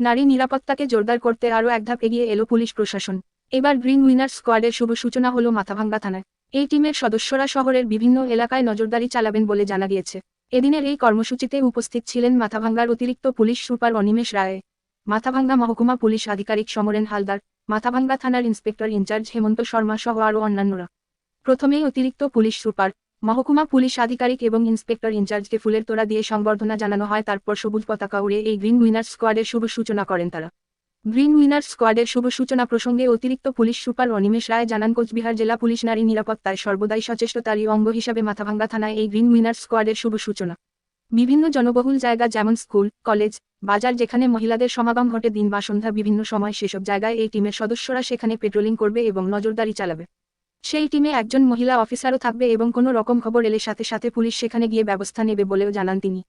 নারী নিরাপত্তাকে জোরদার করতে আরও এক ধাপ এগিয়ে এলো পুলিশ প্রশাসন। এবার গ্রিন উইনার স্কোয়াডের শুভ সূচনা হলো মাথাভাঙ্গা থানায়। এই টিমের সদস্যরা শহরের বিভিন্ন এলাকায় নজরদারি চালাবেন বলে জানা গিয়েছে। এদিনের এই কর্মসূচিতে উপস্থিত ছিলেন মাথাভাঙ্গার অতিরিক্ত পুলিশ সুপার অনিমেষ রায়, মাথাভাঙ্গা মহকুমা পুলিশ আধিকারিক সমরেন হালদার, মাথাভাঙ্গা থানার ইন্সপেক্টর ইনচার্জ হেমন্ত শর্মা সহ আরও অন্যান্যরা। প্রথমেই অতিরিক্ত পুলিশ সুপার মহকুমা পুলিশ আধিকারিক এবং ইন্সপেক্টর ইনচার্জকে ফুলের তোড়া দিয়ে সংবর্ধনা জানানো হয়, তারপর সবুজ পতাকা উড়ে এই গ্রিন উইনার স্কোয়াডের শুভ সূচনা করেন তারা। গ্রিন উইনার স্কোয়াডের শুভ সূচনা প্রসঙ্গে অতিরিক্ত পুলিশ সুপার অনিমেষ রায় জানান, কোচবিহার জেলা পুলিশ নারী নিরাপত্তায় সর্বদাই সচেষ্টতারই অঙ্গ হিসাবে মাথাভাঙ্গা থানায় এই গ্রিন উইনার স্কোয়াডের শুভ সূচনা। বিভিন্ন জনবহুল জায়গা যেমন স্কুল, কলেজ, বাজার যেখানে মহিলাদের সমাগম ঘটে দিন বা সন্ধ্যা বিভিন্ন সময় সেসব জায়গায় এই টিমের সদস্যরা সেখানে পেট্রোলিং করবে এবং নজরদারি চালাবে। সেই টিমে একজন মহিলা অফিসারও থাকবে এবং কোনো রকম খবর এলে সাথে সাথে পুলিশ সেখানে গিয়ে ব্যবস্থা নেবে বলেও জানান তিনি।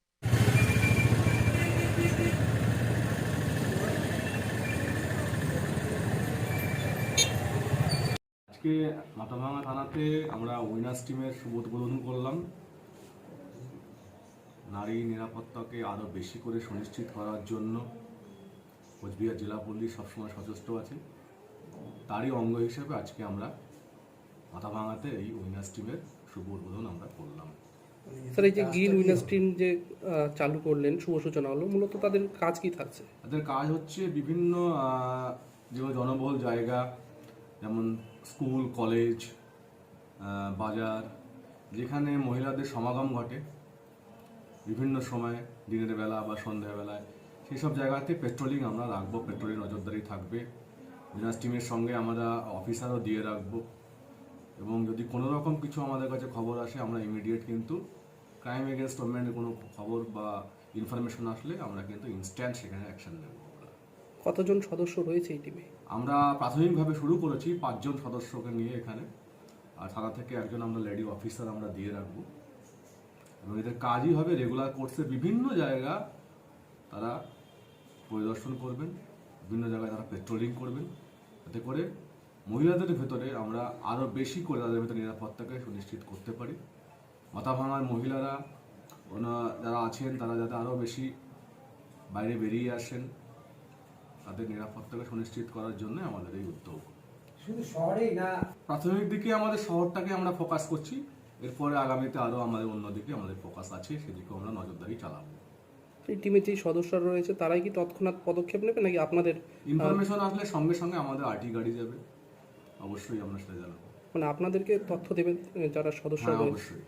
আজকে মাথাভাঙা থানাতে আমরা উইনার্স টিমের শুভ উদ্বোধন করলাম। নারী নিরাপত্তাকে আরও বেশি করে সুনিশ্চিত করার জন্য কোচবিহার জেলা পুলিশ সবসময় সচেষ্ট আছে। তারই অঙ্গ হিসেবে আজকে আমরা মাথাভাঙাতে এই উইনার্স টিমের শুভ উদ্বোধন আমরা করলাম। স্যার এই যে গ্রিন উইনার্স টিম যে চালু করলেন শুভ সূচনা হলো মূলত তাদের কাজ কি থাকছে? তাদের কাজ হচ্ছে বিভিন্ন যেগুলো জনবহুল জায়গা যেমন স্কুল কলেজ বাজার যেখানে মহিলাদের সমাগম ঘটে। বিভিন্ন সময় দিনের বেলা বা সন্ধ্যাবেলায় সেই সব জায়গাতে পেট্রোলিং আমরা রাখব পেট্রোলিং নজরদারি থাকবে। উইনার্স টিমের সঙ্গে আমরা অফিসারও দিয়ে রাখব। এবং যদি কোনো রকম কিছু আমাদের কাছে খবর আসে আমরা ইমিডিয়েট কিন্তু ক্রাইম এগেনস্ট ওমেনের কোনো খবর বা ইনফরমেশন আসলে আমরা কিন্তু ইনস্ট্যান্ট সেখানে অ্যাকশন নেব। কতজন সদস্য রয়েছে এই টিমে আমরা প্রাথমিকভাবে শুরু করেছি পাঁচজন সদস্যকে নিয়ে এখানে। আর থানা থেকে একজন আমরা লেডি অফিসার আমরা দিয়ে রাখব। এবং এদের কাজই হবে রেগুলার কোর্সে বিভিন্ন জায়গা তারা পরিদর্শন করবেন বিভিন্ন জায়গায় তারা পেট্রোলিং করবেন। যাতে করে মহিলাদের ভেতরে আমরা আরও বেশি করে তাদের ভেতরে নিরাপত্তাকে সুনিশ্চিত করতে পারি। মাথা ভাঙার মহিলারা ওনা যারা আছেন তারা যাতে আরও বেশি বাইরে বেরিয়ে আসেন তাদের নিরাপত্তাকে সুনিশ্চিত করার জন্য আমাদের এই উদ্যোগ। শুধু শহরেই না প্রাথমিক দিকে আমাদের শহরটাকে আমরা ফোকাস করছি এরপরে আগামীতে আরও আমাদের অন্যদিকে আমাদের ফোকাস আছে সেদিকেও আমরা নজরদারি চালাবো। এই টিমে যে সদস্যরা রয়েছে তারাই কি তৎক্ষণাৎ পদক্ষেপ নেবে নাকি আপনাদের ইনফরমেশন আসলে সঙ্গে সঙ্গে আমাদের আরটি গাড়ি যাবে। অবশ্যই আপনার সাথে জানাব মানে আপনাদেরকে তথ্য দেবেন যারা সদস্য হ্যাঁ অবশ্যই।